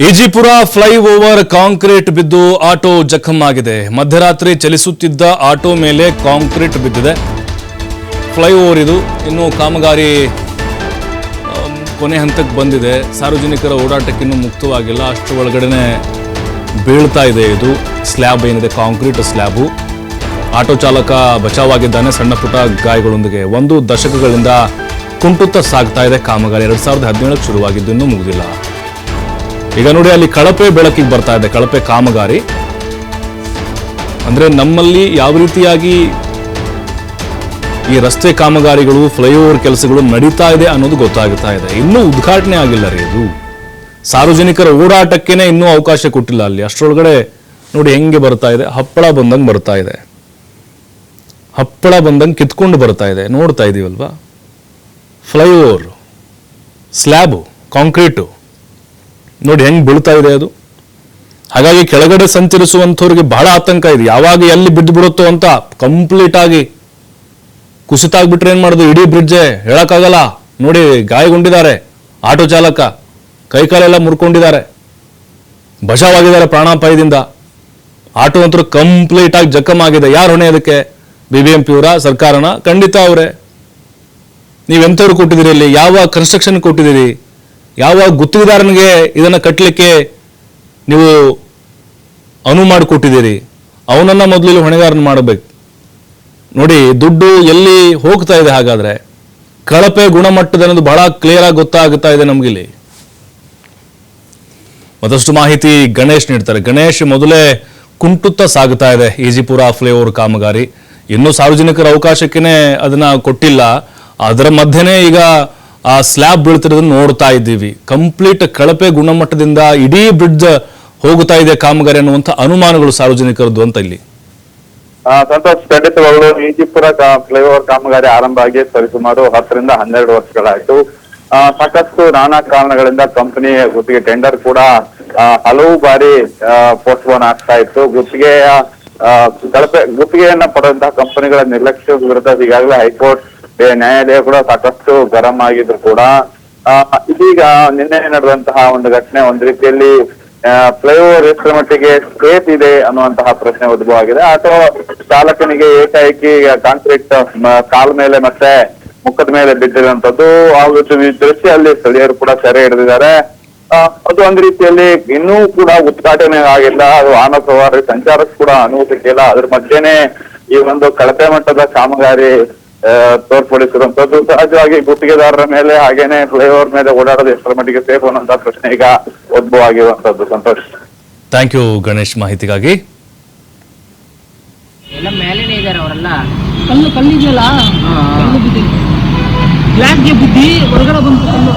Ejipura flyover concrete ಬಿದ್ದು auto ಜಖಂ ಆಗಿದೆ. ಮಧ್ಯರಾತ್ರಿ ಚಲಿಸುತ್ತಿದ್ದ ಆಟೋ ಮೇಲೆ ಕಾಂಕ್ರೀಟ್ ಬಿದ್ದಿದೆ. ಫ್ಲೈಓವರ್ ಇದು. ಇನ್ನು ಕಾಮಗಾರಿ ಕೊನೆ ಹಂತಕ್ಕೆ ಬಂದಿದೆ. ಸಾರ್ವಜನಿಕರ ಓಡಾಟಕ್ಕಿನ್ನೂ ಮುಕ್ತವಾಗಿಲ್ಲ. ಅಷ್ಟು ಒಳಗಡೆ ಬೀಳ್ತಾ ಇದೆ ಇದು. ಸ್ಲ್ಯಾಬ್ ಏನಿದೆ? Concrete slab. ಆಟೋ ಚಾಲಕ ಬಚಾವಾಗಿದ್ದಾನೆ. ಸಣ್ಣ ಪುಟ್ಟ ಗಾಯಗಳೊಂದಿಗೆ ಒಂದು ದಶಕಗಳಿಂದ ಕುಂಟುತ್ತ ಸಾಗ್ತಾ ಇದೆ. ಕಾಮಗಾರಿ ಎರಡು ಸಾವಿರದ ಹದಿನೇಳಕ್ಕೆ ಶುರುವಾಗಿದ್ದು, ಇನ್ನೂ ಮುಗಿದಿಲ್ಲ. ಈಗ ನೋಡಿ ಅಲ್ಲಿ ಕಳಪೆ ಬೆಳಕಿಗೆ ಬರ್ತಾ ಇದೆ, ಕಳಪೆ ಕಾಮಗಾರಿ. ಅಂದ್ರೆ ನಮ್ಮಲ್ಲಿ ಯಾವ ರೀತಿಯಾಗಿ ಈ ರಸ್ತೆ ಕಾಮಗಾರಿಗಳು ಫ್ಲೈಓವರ್ ಕೆಲಸಗಳು ನಡೀತಾ ಇದೆ ಅನ್ನೋದು ಗೊತ್ತಾಗ್ತಾ ಇದೆ. ಇನ್ನೂ ಉದ್ಘಾಟನೆ ಆಗಿಲ್ಲ ರೀ ಇದು ಸಾರ್ವಜನಿಕರ ಓಡಾಟಕ್ಕೇನೆ ಇನ್ನೂ ಅವಕಾಶ ಕೊಟ್ಟಿಲ್ಲ ಅಲ್ಲಿ. ಅಷ್ಟರೊಳಗಡೆ ನೋಡಿ ಹೆಂಗೆ ಬರ್ತಾ ಇದೆ. ಹಪ್ಪಳ ಬಂದಂಗೆ ಬರ್ತಾ ಇದೆ. ಹಪ್ಪಳ ಬಂದಂಗೆ ಕಿತ್ಕೊಂಡು ಬರ್ತಾ ಇದೆ. ನೋಡ್ತಾ ಇದೀವಲ್ವಾ? ಫ್ಲೈಓವರ್ ಸ್ಲ್ಯಾಬು ಕಾಂಕ್ರೀಟು ನೋಡಿ ಹೆಂಗ್ ಬೀಳ್ತಾ ಇದೆ ಅದು. ಹಾಗಾಗಿ ಕೆಳಗಡೆ ಸಂಚರಿಸುವಂಥವ್ರಿಗೆ ಬಹಳ ಆತಂಕ ಇದೆ. ಯಾವಾಗ ಎಲ್ಲಿ ಬಿದ್ದು ಬಿಡುತ್ತೋ ಅಂತ ಕಂಪ್ಲೀಟ್ ಆಗಿ ಕುಸಿತ ಆಗ್ಬಿಟ್ರೆ ಏನ್ ಮಾಡೋದು? ಇಡೀ ಬ್ರಿಡ್ಜೆ ಹೇಳಕ್ಕಾಗಲ್ಲ. ನೋಡಿ ಗಾಯಗೊಂಡಿದ್ದಾರೆ. ಆಟೋ ಚಾಲಕ ಕೈಕಾಲೆಲ್ಲ ಮುರ್ಕೊಂಡಿದ್ದಾರೆ. ಬಚಾವಾಗಿದ್ದಾರೆ ಪ್ರಾಣಾಪಾಯದಿಂದ. ಆಟೋ ಅಂತೂ ಕಂಪ್ಲೀಟ್ ಆಗಿ ಜಖಮ್ ಆಗಿದೆ. ಯಾರು ಹೊಣೆ ಅದಕ್ಕೆ? ಬಿ ಬಿ ಎಂ ಪಿ ಅವರ, ಸರ್ಕಾರನ? ಖಂಡಿತ ಅವರೇ. ನೀವೆಂಥವ್ರು ಕೊಟ್ಟಿದ್ದೀರಿ ಇಲ್ಲಿ? ಯಾವ ಕನ್ಸ್ಟ್ರಕ್ಷನ್ ಕೊಟ್ಟಿದ್ದೀರಿ? ಯಾವ ಗುತ್ತಿಗೆದಾರನಿಗೆ ಇದನ್ನು ಕಟ್ಟಲಿಕ್ಕೆ ನೀವು ಅನುವು ಮಾಡಿಕೊಟ್ಟಿದ್ದೀರಿ, ಅವನನ್ನ ಮೊದಲು ಹೊಣೆಗಾರನ ಮಾಡಬೇಕು. ನೋಡಿ, ದುಡ್ಡು ಎಲ್ಲಿ ಹೋಗ್ತಾ ಇದೆ ಹಾಗಾದ್ರೆ, ಕಳಪೆ ಗುಣಮಟ್ಟದ ಅನ್ನೋದು ಬಹಳ ಕ್ಲಿಯರ್ ಆಗಿ ಗೊತ್ತಾಗುತ್ತಾ ಇದೆ ನಮಗಿಲ್ಲಿ. ಮತ್ತಷ್ಟು ಮಾಹಿತಿ ಗಣೇಶ್ ನೀಡ್ತಾರೆ. ಗಣೇಶ್ ಮೊದಲೇ ಕುಂಟುತ್ತಾ ಸಾಗುತ್ತಾ ಇದೆ, ಈಜಿಪುರ ಫ್ಲೈಓವರ್ ಕಾಮಗಾರಿ. ಇನ್ನೂ ಸಾರ್ವಜನಿಕರ ಅವಕಾಶಕ್ಕೇನೆ ಅದನ್ನ ಕೊಟ್ಟಿಲ್ಲ. ಅದರ ಮಧ್ಯೆನೇ ಈಗ ಆ ಸ್ಲ್ಯಾಬ್ ಬೀಳ್ತಿರೋದನ್ನ ನೋಡ್ತಾ ಇದ್ದೀವಿ. ಕಂಪ್ಲೀಟ್ ಕಳಪೆ ಗುಣಮಟ್ಟದಿಂದ ಇಡೀ ಬ್ರಿಡ್ಜ್ ಹೋಗುತ್ತಾ ಇದೆ ಕಾಮಗಾರಿ ಅನ್ನುವಂಥ ಅನುಮಾನಗಳು ಸಾರ್ವಜನಿಕರದ್ದು ಅಂತ ಇಲ್ಲಿ. ಸಂತೋಷ್ ಖಂಡಿತವಾಗಲು ಈಜಿಪುರ ಫ್ಲೈಓವರ್ ಕಾಮಗಾರಿ ಆರಂಭ ಆಗಿ ಸರಿಸುಮಾರು ಹತ್ತರಿಂದ ಹನ್ನೆರಡು ವರ್ಷಗಳಾಯಿತು. ಸಾಕಷ್ಟು ನಾನಾ ಕಾರಣಗಳಿಂದ ಕಂಪನಿ ಗುತ್ತಿಗೆ ಟೆಂಡರ್ ಕೂಡ ಹಲವು ಬಾರಿ ಪೋಸ್ಟ್ಪೋನ್ ಆಗ್ತಾ ಇತ್ತು. ಗುತ್ತಿಗೆಯ ಕಳಪೆ, ಗುತ್ತಿಗೆಯನ್ನ ಪಡೆದಂತಹ ಕಂಪನಿಗಳ ನಿರ್ಲಕ್ಷ್ಯ ವಿರುದ್ಧ ಈಗಾಗಲೇ ಹೈಕೋರ್ಟ್ ನ್ಯಾಯಾಲಯ ಕೂಡ ಸಾಕಷ್ಟು ಗರಂ ಆಗಿದ್ರು ಕೂಡ. ಇದೀಗ ನಿನ್ನೆ ನಡೆದಂತಹ ಒಂದು ಘಟನೆ ಒಂದ್ ರೀತಿಯಲ್ಲಿ ಫ್ಲೈಓವರ್ ಎಷ್ಟರ ಮಟ್ಟಿಗೆ ಸೇಫ್ ಇದೆ ಅನ್ನುವಂತಹ ಪ್ರಶ್ನೆ ಉದ್ಭವ ಆಗಿದೆ ಅಥವಾ ಚಾಲಕನಿಗೆ ಏಕಾಏಕಿ ಕಾಂಕ್ರೀಟ್ ಕಾಲ್ ಮೇಲೆ ಮತ್ತೆ ಮುಖದ ಮೇಲೆ ಬಿದ್ದಿರುವಂತದ್ದು ಒಂದು ದೃಶ್ಯ ಅಲ್ಲಿ ಸ್ಥಳೀಯರು ಕೂಡ ಸೆರೆ ಹಿಡಿದಿದ್ದಾರೆ. ಅದು ಒಂದ್ ರೀತಿಯಲ್ಲಿ ಇನ್ನೂ ಕೂಡ ಉದ್ಘಾಟನೆ ಆಗಿಲ್ಲ. ಅದು ವಾಹನ ಸವಾರಿ ಸಂಚಾರಕ್ಕೂ ಕೂಡ ಅನುಮತಿ ಸಿಕ್ಕಿಲ್ಲ. ಅದ್ರ ಮಧ್ಯೆನೆ ಈ ಒಂದು ಕಳಪೆ ಮಟ್ಟದ ಕಾಮಗಾರಿ ತೋರ್ಪಡಿಸಿರುವಂತದ್ದು ಸಹಜವಾಗಿ ಗುತ್ತಿಗೆದಾರರ ಮೇಲೆ ಹಾಗೇನೆ ಫ್ಲೈಓವರ್ ಮೇಲೆ ಓಡಾಡೋದು ಎಷ್ಟರ ಮಟ್ಟಿಗೆ ಸೇಫ್ ಅನ್ನೋಂತ ಪ್ರಶ್ನೆ ಈಗ ಉದ್ಭವ ಆಗಿರುವಂತದ್ದು ಸಂತೋಷ್. ಥ್ಯಾಂಕ್ ಯು ಗಣೇಶ್ ಮಾಹಿತಿಗಾಗಿ. ಎಲ್ಲ ಮೇಲೇನೆ ಇದಾರೆ ಅವರೆಲ್ಲ? ಕಲ್ಲು ಕಲ್ಲಿದೆಯಲ್ಲ? ಕಲ್ಲು ಬಿದ್ದಿದೆ. ಬುದ್ಧಿ ಹೊರಗಡೆ ಬಂತು ಕಲ್ಲು.